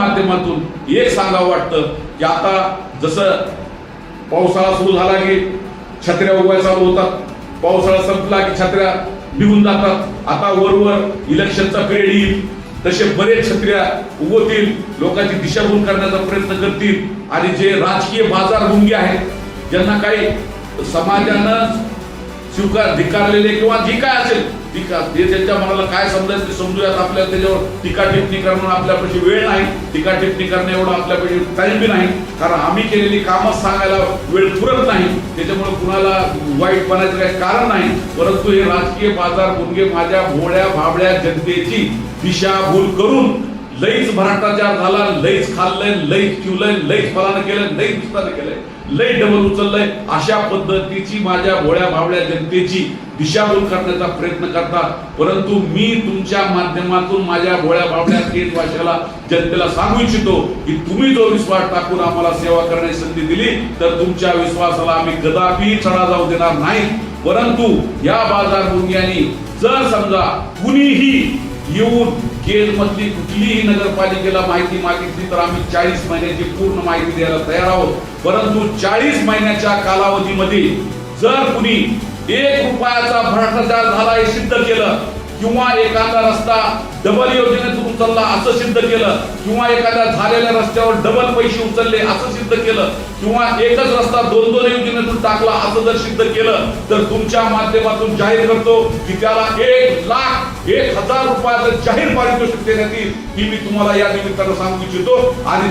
माध्यमातून एक सांगावं वाटतं की आता जसं पावसाळा सुरू झाला की छत्र्या उभ्या चालू होतात पावसाळा संपला की छत्र्या निघून जातात आता वरवर इलेक्शनचा पिरियड येईल तसे बरेच छत्र्या उगवतील लोकांची दिशाभूल करण्याचा प्रयत्न करतील. आणि जे राजकीय बाजार भुंगे आहेत ज्यांना काही समाजानं स्वीकार धिकारलेले किंवा जी काय असेल टीका जे त्यांच्या मनाला काय समजायचं ते समजूयात आपल्याला त्याच्यावर. टीका टिप्पणी करणं आपल्यापाशी वेळ नाही. टीका टिप्पणी करणं एवढं आपल्यापाशी टाईम बी नाही. कारण आम्ही केलेली कामच सांगायला वेळ पुरत नाही. त्याच्यामुळे कुणाला वाईट बनायचं काही कारण नाही. परंतु हे राजकीय बाजार गुणगे माझ्या भोळ्या भाबड्या जनतेची दिशाभूल करून लईच भ्रष्टाचार झाला लईच खाल्लंय लईच ठेवलंय लईच फलानं केलं लईच दुसऱ्यानं केलंय लई डबल उचललंय. अशा पद्धतीची माझ्या भोळ्या भावड्या जनतेची दिशाभूल करण्याचा प्रयत्न करतात. परंतु मी तुमच्या माध्यमातून माझ्या भोळ्या भावड्या थेट भाषेला जनतेला सांगू इच्छितो की तुम्ही जो विश्वास टाकून आम्हाला सेवा करण्याची संधी दिली तर तुमच्या विश्वासाला आम्ही कदापि चढा जाऊ देणार नाही. परंतु या बाजार मुंग्यांनी जर समजा कुणीही येऊन केज मधली कुठलीही नगरपालिकेला माहिती मागितली तर आम्ही चाळीस महिन्याची पूर्ण माहिती द्यायला तयार आहोत. परंतु चाळीस महिन्याच्या कालावधीमध्ये जर कुणी एक रुपयाचा भ्रष्टाचार झाला हे सिद्ध केलं किंवा एखादा रस्ता डबल योजनेतून उचलला असं सिद्ध केलं किंवा एखाद्या झालेल्या रस्त्यावर डबल पैसे उचलले असं सिद्ध केलं किंवा एकच रस्ता दोन दोन योजनेतून टाकला असं जर सिद्ध केलं तर तुमच्या माध्यमातून जाहीर करतो की त्याला एक लाख एक हजार रुपयाचं जाहीर पारितोषिक देण्यात येईल ही मी तुम्हाला या निमित्तानं सांगू इच्छितो. आणि